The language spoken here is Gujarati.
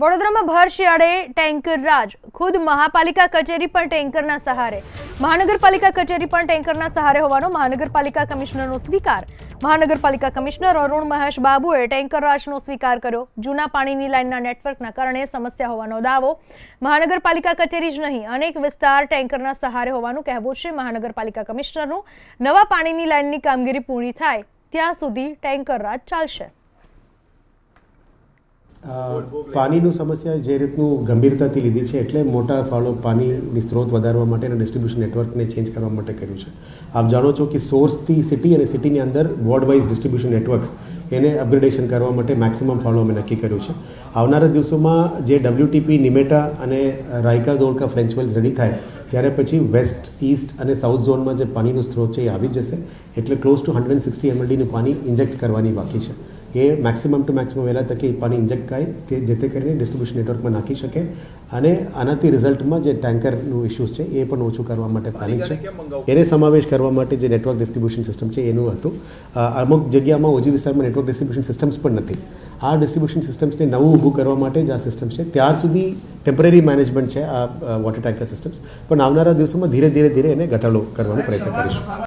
વડોદરામાં ભર શિયાળે ટેન્કર રાજ. ખુદ મહાપાલિકા કચેરી પણ ટેન્કરના સહારે. મહાનગરપાલિકા કચેરી પણ ટેન્કરના સહારે હોવાનો મહાનગરપાલિકા કમિશનરનો સ્વીકાર. મહાનગરપાલિકા કમિશનર અરુણ મહેશ બાબુએ ટેન્કર રાજનો સ્વીકાર કર્યો. જૂના પાણીની લાઇનના નેટવર્કના કારણે સમસ્યા હોવાનો દાવો. મહાનગરપાલિકા કચેરી જ નહીં, અનેક વિસ્તાર ટેન્કરના સહારે હોવાનું કહેવું છે. મહાનગરપાલિકા કમિશનરનું નવા પાણીની લાઇનની કામગીરી પૂરી થાય, ત્યાં સુધી ટેન્કર રાજ ચાલશે. પાણીનું સમસ્યા જે રીતનું ગંભીરતાથી લીધી છે એટલે મોટા ફાળો પાણીની સ્ત્રોત વધારવા માટે અને ડિસ્ટ્રીબ્યુશન નેટવર્કને ચેન્જ કરવા માટે કર્યું છે. આપ જાણો છો કે સોર્સથી સિટી અને સિટીની અંદર વોર્ડ વાઇઝ ડિસ્ટ્રીબ્યુશન નેટવર્ક્સ એને અપગ્રેડેશન કરવા માટે મેક્સિમમ ફાળો અમે નક્કી કર્યું છે. આવનારા દિવસોમાં જે ડબલ્યુટીપી નિમેટા અને Rayka Dodka French wells ready થાય, ત્યારે પછી વેસ્ટ ઇસ્ટ અને સાઉથ ઝોનમાં જે પાણીનો સ્ત્રોત છે એ આવી જશે. એટલે ક્લોઝ ટુ હંડ્રેડ સિક્સટી એમએલડીનું પાણી ઇન્જેક્ટ કરવાની બાકી છે. એ મેક્સિમમ ટુ મેક્સિમમ વહેલા તકે એ પાણી ઇન્જેક્ટ થાય તે જે તે કરીને ડિસ્ટ્રિબ્યુશન નેટવર્કમાં નાખી શકે. અને આનાથી રિઝલ્ટમાં જે ટેન્કરનું ઇસ્યુઝ છે એ પણ ઓછું કરવા માટે પ્લાનિંગ છે. એને સમાવેશ કરવા માટે જે નેટવર્ક ડિસ્ટ્રિબ્યુશન સિસ્ટમ છે એનું હતું. અમુક જગ્યામાં ઓજી વિસ્તારમાં નેટવર્ક ડિસ્ટ્રિબ્યુશન સિસ્ટમ્સ પણ નથી. આ ડિસ્ટ્રિબ્યુશન સિસ્ટમ્સને નવું ઊભું કરવા માટે જ આ સિસ્ટમ છે. ત્યાર સુધી ટેમ્પરરી મેનેજમેન્ટ છે આ વોટર ટેન્કર સિસ્ટમ્સ પણ આવનારા દિવસોમાં ધીરે ધીરે ધીરે એને ઘટાડો કરવાનો પ્રયત્ન કરીશું.